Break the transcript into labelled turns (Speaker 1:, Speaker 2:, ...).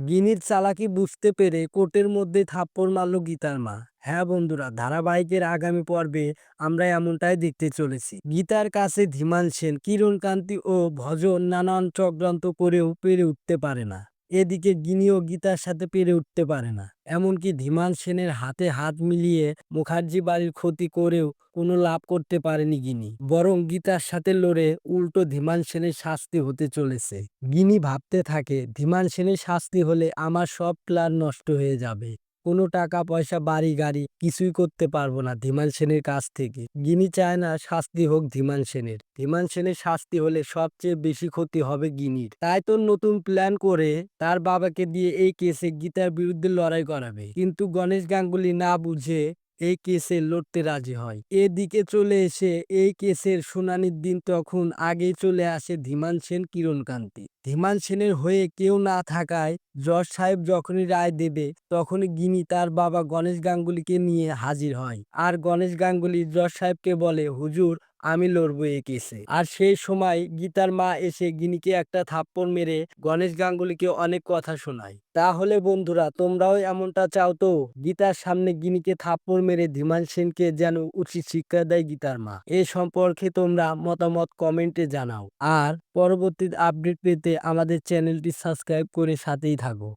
Speaker 1: গিনির চালাকি বুঝতে পেরে কোর্টের মধ্যে থাপ্পড় মারল গীতার মা। হ্যাঁ বন্ধুরা, ধারাবাহিকের আগামী পর্বে আমরা এমনটাই দেখতে চলেছি। গীতার কাছে ধীমান সেন, কিরণকান্তি ও ভজন নানান চক্রান্ত করেও পেরে উঠতে পারে না। এদিকে গিনিও গীতার সাথে পেরে উঠতে পারে না। এমনকি ধীমান সেনের হাতে হাত মিলিয়ে মুখার্জি বাড়ির ক্ষতি করেও কোনো লাভ করতে পারেনি গিনি। বরং গীতার সাথে লড়ে উল্টো ধীমান সেনের শাস্তি হতে চলেছে। গিনি ভাবতে থাকে, ধীমান সেনের শাস্তি হলে আমার সব প্ল্যান নষ্ট হয়ে যাবে। কোনো টাকা, পয়সা, বাড়ি, গাড়ি কিছুই করতে পারব না ধীমান সেনের কাছ থেকে। গিনি চায় না শাস্তি হোক ধীমান সেনের। ধীমান সেনের শাস্তি হলে সবচেয়ে বেশি ক্ষতি হবে গিনির। তাই তো নতুন প্ল্যান করে তার বাবাকে দিয়ে এই কেসে গীতার বিরুদ্ধে লড়াই করাবে। কিন্তু গণেশ গাঙ্গুলি না বুঝে এই কেসে লড়তে রাজি হয়। এদিকে চলে এসে এই কেসের শুনানির দিন তখন আগেই চলে আসে ধীমান সেন কিরণকান্তি ধীমান সেনের হয়ে কেউ না থাকায় জজ সাহেব যখনই রায় দেবে, তখনই গিনি তার বাবা গণেশ গাঙ্গুলিকে নিয়ে হাজির হয়। আর গণেশ গাঙ্গুলি জজ সাহেবকে বলে, হুজুর আমি লড়বো এই কেসে। আর সেই সময় গীতার মা এসে গিনিকে একটা থাপ্পড় মেরে গণেশ গাঙ্গুলিকে অনেক কথা শোনায়। তাহলে বন্ধুরা, তোমরাও এমনটা চাও তো? গীতার সামনে গিনিকে থাপ্পড় মেরে ধীমান সেনকে যেন উচিত শিক্ষা দেয় গীতার মা। এ সম্পর্কে তোমরা মতামত কমেন্টে জানাও। আর পরবর্তী আপডেট পেতে আমাদের চ্যানেলটি সাবস্ক্রাইব করে সাথেই থাকো।